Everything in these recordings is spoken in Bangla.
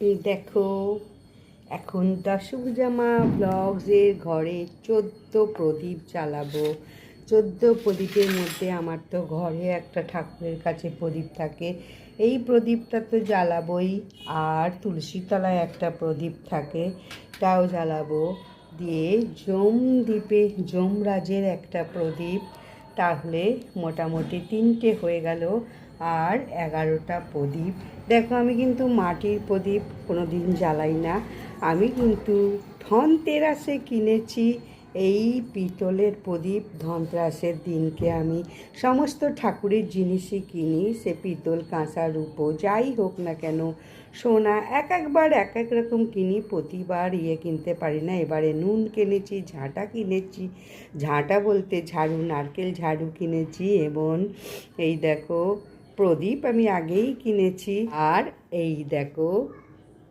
এই দেখো, এখন দশভুজামা ব্লগসের ঘরে চোদ্দ প্রদীপ জ্বালাবো। চোদ্দ প্রদীপের মধ্যে আমার তো ঘরে একটা ঠাকুরের কাছে প্রদীপ থাকে। এই প্রদীপটা তো জ্বালাবোই, আর তুলসী তলায় একটা প্রদীপ থাকে, তাও জ্বালাবো। দিয়ে জম দ্বীপে, যমরাজের একটা প্রদীপ, তাহলে মোটামুটি তিনটে হয়ে গেল। আর এগারোটা প্রদীপ। দেখো, আমি কিন্তু মাটির প্রদীপ কোনো দিন জ্বালাই না। আমি কিন্তু ধনতেরাসে কিনেছি এই পিতলের প্রদীপ। ধনতেরাসের দিনকে আমি সমস্ত ঠাকুরের জিনিসই কিনি। সে পিতল কাঁচা রূপো, যাই হোক না কেন, সোনা, এক একবার এক এক রকম কিনি। প্রতিবার ইয়ে কিনতে পারি না। এবারে নুন কিনেছি, ঝাঁটা কিনেছি। ঝাঁটা বলতে ঝাড়ু, নারকেল ঝাড়ু কিনেছি। এবং এই দেখো প্রদীপ আমি আগেই কিনেছি। আর এই দেখো,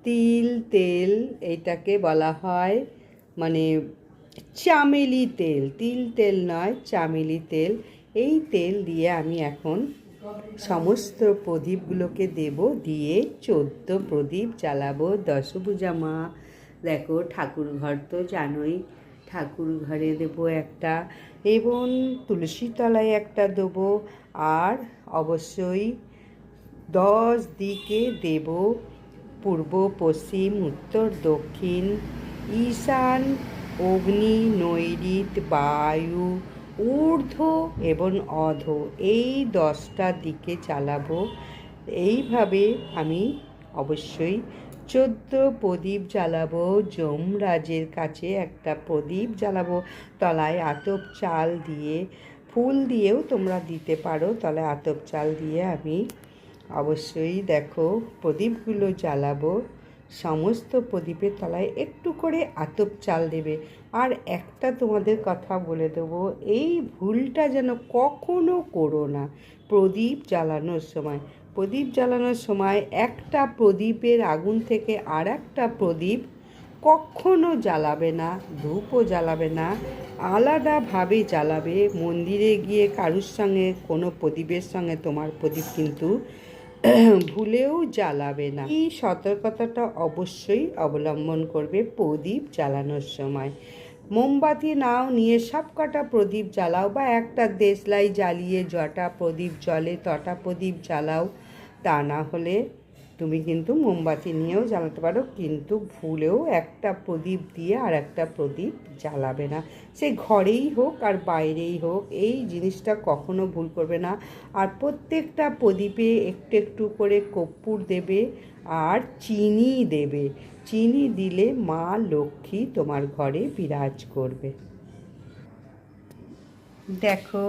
তিল, তেল এইটাকে বলা হয় মানে চামেলি তেল। তিল তেল নয়, চামেলি তেল। এই তেল দিয়ে আমি এখন সমস্ত প্রদীপগুলোকে দেব, দিয়ে চোদ্দ প্রদীপ জ্বালাবো। দশভূজা মা, দেখো ঠাকুর ঘর তো জানোই ঠাকুর ঘরে দেবো একটা এবং তুলসী তলায় একটা দেবো আর অবশ্যই দশ দিকে দেব পূর্ব, পশ্চিম, উত্তর, দক্ষিণ, ঈশান, অগ্নি নৈরিত বায়ু, ঊর্ধ্ব এবং অধ। এই দশটা দিকে চালাবো। এইভাবে আমি অবশ্যই চোদ্দ প্রদীপ জ্বালাবো, যমরাজের কাছে একটা প্রদীপ জ্বালাবো। তলায় আতপ চাল দিয়ে, ফুল দিয়েও তোমরা দিতে পারো। তলায় আতপ চাল দিয়ে আমি অবশ্যই দেখো প্রদীপগুলো জ্বালাবো। সমস্ত প্রদীপের তলায় একটু করে আতপ চাল দেবে। আর একটা তোমাদের কথা বলে দেবো, এই ভুলটা যেন কখনো করো না। প্রদীপ জ্বালানোর সময় প্রদীপ জ্বালানোর সময় একটা প্রদীপের আগুন থেকে আর একটা প্রদীপ কখনো জ্বালাবে না, ধূপও জ্বালাবে না, আলাদাভাবে জ্বালাবে। মন্দিরে গিয়ে কারুর সঙ্গে, কোনো প্রদীপের সঙ্গে তোমার প্রদীপ কিন্তু ভুলেও জ্বালাবে না। এই সতর্কতাটা অবশ্যই অবলম্বন করবে প্রদীপ জ্বালানোর সময়। মোমবাতি নাও, নিয়ে সব কটা প্রদীপ জ্বালাও বা একটা দেশলাই জ্বালিয়ে জটা প্রদীপ জলে তটা প্রদীপ জ্বালাও। তা না হলে তুমি কিন্তু মোমবাতি নিয়েও জ্বালাতে পারো, কিন্তু ভুলেও একটা প্রদীপ দিয়ে আর একটা প্রদীপ জ্বালাবে না। সে ঘরেই হোক আর বাইরেই হোক, এই জিনিসটা কখনো ভুল করবে না। আর প্রত্যেকটা প্রদীপে একটু একটু করে কর্পূর দেবে আর চিনি দেবে। চিনি দিলে মা লক্ষ্মী তোমার ঘরে বিরাজ করবে। দেখো,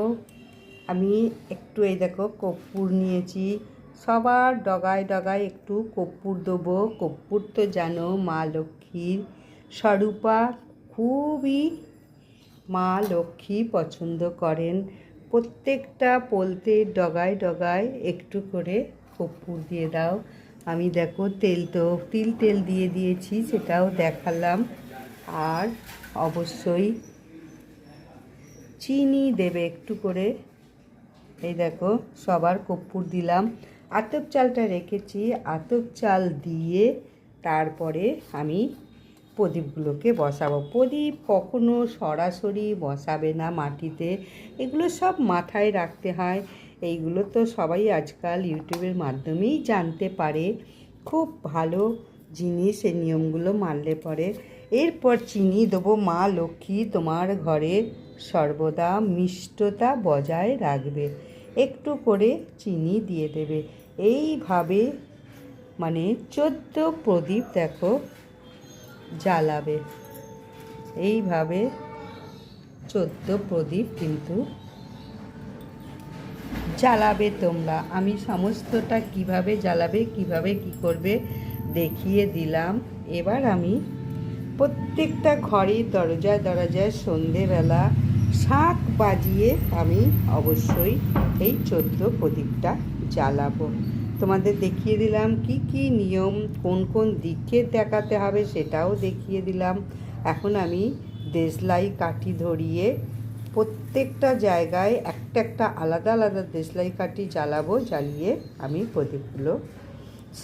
আমি একটু এই দেখো কর্পূর নিয়েছি। সবার ডগায় ডগায় একটু কর্পূর দেবো। কর্পূর তো জানো মা লক্ষ্মীর স্বরূপা, খুবই মা লক্ষ্মী পছন্দ করেন। প্রত্যেকটা পোলতে ডগায় ডগায় একটু করে কর্পূর দিয়ে দাও। আমি দেখো তেল তো, তিল তেল দিয়ে দিয়েছি, সেটাও দেখালাম। আর অবশ্যই চিনি দেবে একটু করে। এই দেখো সবার কর্পূর দিলাম। আতপ চালটা রেখেছি, আতপ চাল দিয়ে তারপরে আমি প্রদীপগুলোকে বসাবো। প্রদীপ কখনো সরাসরি বসাবে না মাটিতে, এগুলো সব মাথায় রাখতে হয়। এইগুলো তো সবাই আজকাল ইউটিউবের মাধ্যমেই জানতে পারে। খুব ভালো জিনিস এই নিয়মগুলো মানলে পরে। এরপর চিনি দেবো মা লক্ষ্মী তোমার ঘরে, সর্বদা মিষ্টতা বজায় রাখবে। একটু করে চিনি দিয়ে দেবে। এইভাবে মানে চোদ্দ প্রদীপ দেখো জ্বালাবে। এইভাবে চোদ্দ প্রদীপ কিন্তু জ্বালাবে তোমরা। আমি সমস্তটা কীভাবে জ্বালাবে, কীভাবে কি করবে দেখিয়ে দিলাম। এবার আমি প্রত্যেকটা ঘরে দরজায় দরজায় সন্ধেবেলা শাঁখ বাজিয়ে আমি অবশ্যই এই চোদ্দ প্রদীপটা জ্বালাবো। তোমাদের দেখিয়ে দিলাম কি কি নিয়ম, কোন কোন দিকে দেখাতে হবে সেটাও দেখিয়ে দিলাম। এখন আমি দেশলাই কাঠি ধরিয়ে প্রত্যেকটা জায়গায় একটা একটা আলাদা আলাদা দেশলাই কাঠি জ্বালাবো, জ্বালিয়ে আমি প্রদীপগুলো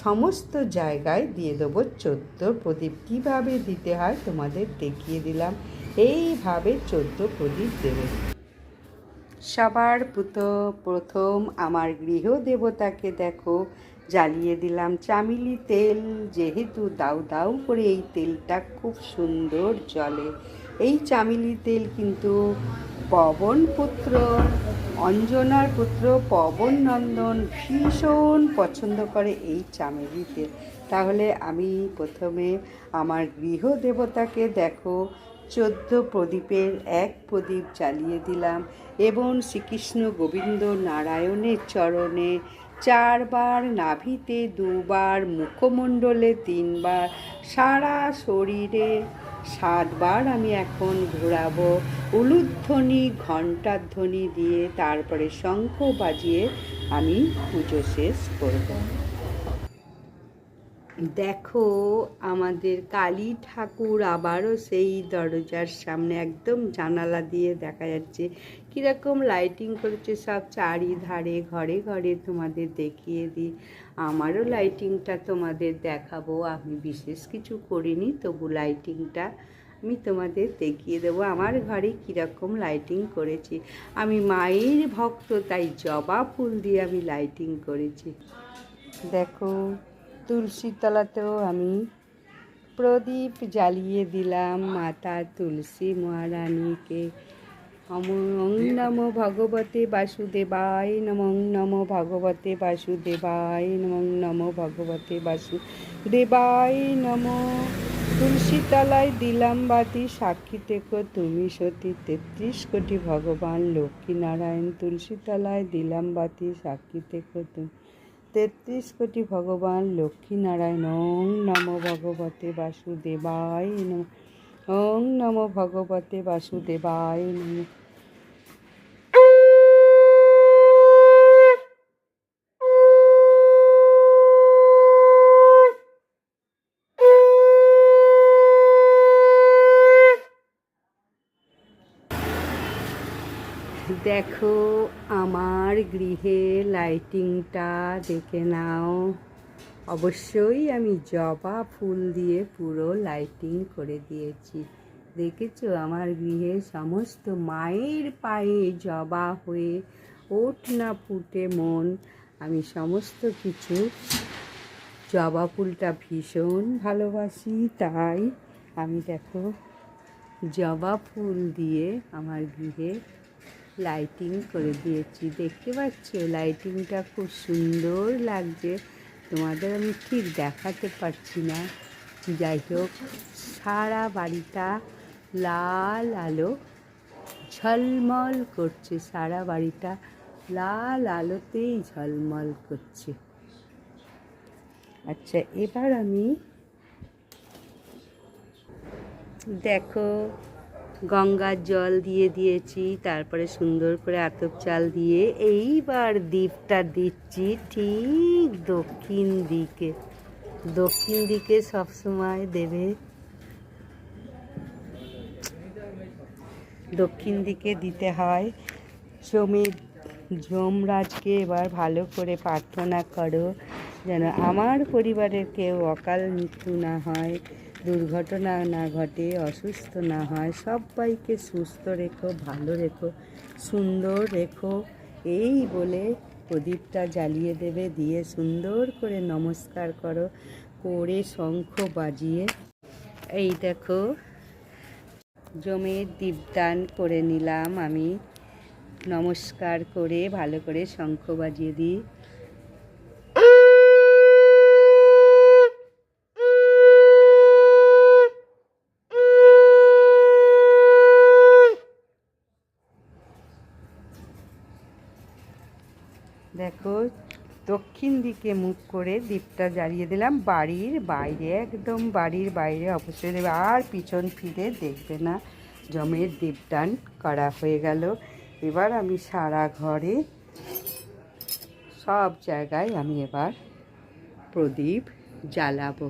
সমস্ত জায়গায় দিয়ে দেবো চোদ্দ প্রদীপ। কীভাবে দিতে হয় তোমাদের দেখিয়ে দিলাম। এইভাবে চোদ্দ প্রদীপ দেবে। সবার পুত, প্রথম আমার গৃহ দেবতাকে দেখো। জ্বালিয়ে দিলাম চামিলি তেল, যেহেতু দাউ দাউ করে এই তেলটা খুব সুন্দর জলে এই চামিলি তেল কিন্তু পবন পুত্র, অঞ্জনার পুত্র, পবন নন্দন ভীষণ পছন্দ করে এই চামেলি তেল। তাহলে আমি প্রথমে আমার গৃহ দেবতাকে দেখো। চোদ্দ প্রদীপের এক প্রদীপ জ্বালিয়ে দিলাম এবং শ্রীকৃষ্ণ গোবিন্দ নারায়ণের চরণে চারবার নাভিতে দুবার মুখমণ্ডলে তিনবার সারা শরীরে সাতবার আমি এখন ঘোরাবো। উলুধ্বনি ঘণ্টার ধ্বনি দিয়ে তারপরে শঙ্খ বাজিয়ে আমি পুজো শেষ করব। দেখো, আমাদের কালী ঠাকুর আবারও সেই দরজার সামনে একদম জানালা দিয়ে দেখা যাচ্ছে। কীরকম লাইটিং করেছে সব চারিধারে, ঘরে ঘরে তোমাদের দেখিয়ে দিই। আমারও লাইটিংটা তোমাদের দেখাবো, আমি বিশেষ কিছু করিনি, তবু লাইটিংটা আমি তোমাদের দেখিয়ে দেবো। আমার ঘরে কীরকম লাইটিং করেছি। আমি মায়ের ভক্ত, তাই জবা ফুল দিয়ে আমি লাইটিং করেছি। দেখো তুলসী তলাতেও আমি প্রদীপ জ্বালিয়ে দিলাম মাতা তুলসী মহারানীকে। ওং নম ভগবতে বাসুদেবায় নমঃ নম ভগবতে বাসুদেবায় নমঃ নম ভগবতে বাসুদেবায় নম। তুলসী তলায় দিলাম বাতি, সাক্ষী থেকো তুমি সতী। তেত্রিশ কোটি ভগবান লক্ষ্মীনারায়ণ তুলসী তলায় দিলাম বাতি, সাক্ষী থেকো তুমি। তেত্রিশ কোটি ভগবান লক্ষ্মীনারায়ণ ওং নম ভগবতে বাসুদেবায় নম ওং নম ভগবতে বাসুদেবায় নম দেখো, আমার গৃহে লাইটিংটা দেখে নাও। অবশ্যই আমি জবা ফুল দিয়ে পুরো লাইটিং করে দিয়েছি। দেখেছ, আমার গৃহে সমস্ত মায়ের পায়ে জবা হয়ে ওঠ না ফুটে মন। আমি সমস্ত কিছু, জবা ফুলটা ভীষণ ভালোবাসি, তাই আমি দেখো, জবা ফুল দিয়ে আমার গৃহে লাইটিং করে দিয়েছি। দেখতে পাচ্ছ? লাইটিংটা খুব সুন্দর লাগছে। তোমাদের আমি ঠিক দেখাতে পারছি না। যাই হোক, সারা বাড়িটা লাল আলো, ঝলমল করছে সারা বাড়িটা। লাল আলোতেই ঝলমল করছে। আচ্ছা এবার আমি দেখো গঙ্গার জল দিয়ে দিয়েছি, তারপরে সুন্দর করে আতপ চাল দিয়ে এইবার দ্বীপটা দিচ্ছি ঠিক দক্ষিণ দিকে। দক্ষিণ দিকে সবসময় দেবে। দক্ষিণ দিকে দিতে হয়। জমি যমরাজকে এবার ভালো করে প্রার্থনা করো, যেন আমার পরিবারের কেউ অকাল মৃত্যু না হয়। দুর্ঘটনা না ঘটে, অসুস্থ না হয়, সবাইকে সুস্থ রেখো, ভালো রেখো, সুন্দর রেখো। এই বলে প্রদীপটা জ্বালিয়ে দেবে, দিয়ে সুন্দর করে নমস্কার করো, করে শঙ্খ বাজিয়ে। এই দেখো, জমির দীপদান করে নিলাম আমি। নমস্কার করে, ভালো করে শঙ্খ বাজিয়ে দিই দেখো দক্ষিণ দিকে মুখ করে দ্বীপটা জ্বালিয়ে দিলাম। বাড়ির বাইরে, একদম বাড়ির বাইরে অবশ্যই দেবে। আর পিছন ফিরে দেখবে না, জমের দীপদান করা হয়ে গেল। এবার আমি সারা ঘরে, সব জায়গায় আমি এবার প্রদীপ জ্বালাবো।